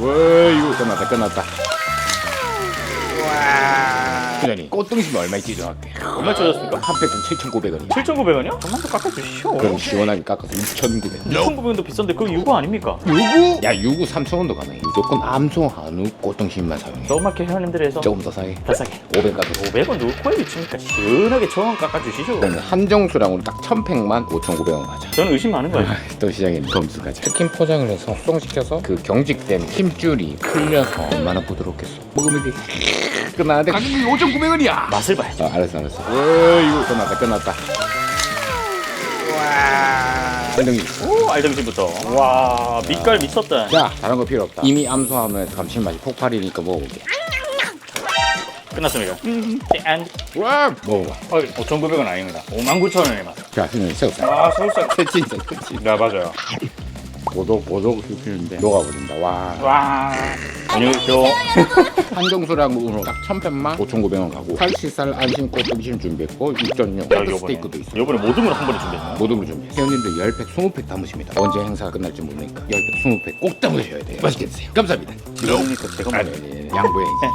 와 이거 끝났다 끝났다 와 부장님 꽃등심이 얼마 있지 정확히 얼마 쳐졌습니까? 한 팩은 7,900원이요 7,900원이요? 조금만 더 깎아주시오. 그럼 시원하게 깎아서 6,900원 6,900원도 비싼데 그거 유고 아닙니까? 유구? 야 유구 3,000원도 가능해 무조건 암소 한우 꽃등심만 사용해 너마켓 형님들에서 조금 더 싸게 더 싸게 500 깎아서 500원 누구 코에 미칩니까? 시원하게 정원 깎아주시죠. 그러면 한정수량으로 딱 1,100만 5,900원 가자 저는 의심 많은 거예요. 또 시장에 검수 가자 치킨 포장을 해서 숙성시켜서 그 경직된 힘줄이 풀려서 얼마나 부드럽겠어 먹으면 돼 끝나는데 가격이 5,900원이야 맛을 봐야죠. 어, 알았어 알았어 와 이거 끝났다 끝났다 와 선생님 오 알등심부터. 와 밑깔 미쳤다. 자 다른 거 필요 없다 이미 암소하면 감칠맛이 폭발이니까 먹어볼게 끝났습니다. 짠. 와 먹어봐 어, 5,900원 아닙니다. 59,000원에 맛. 자 선생님 새우살 아 서울살. 진짜 그치 네 맞아요. 보독 씹히는데 녹아버린다. 와. 와. 안녕히 계세요. 한정수량으로 딱 1,100만? 5,900원 가고. 살치살 안심꽃 등심 준비했고 6.6 야, 헤드 요번에 스테이크도 있어 요번에 모든 걸한 번에 준비했나요? 모둠을 준비해 회원님들 10팩 20팩 담으십니다. 언제 행사가 끝날지 모르니까 10팩 20팩 꼭 담으셔야 돼요. 맛있게 드세요. 감사합니다. 그러니까 제가 아니 뭐 아니, 아니 양보해. 네,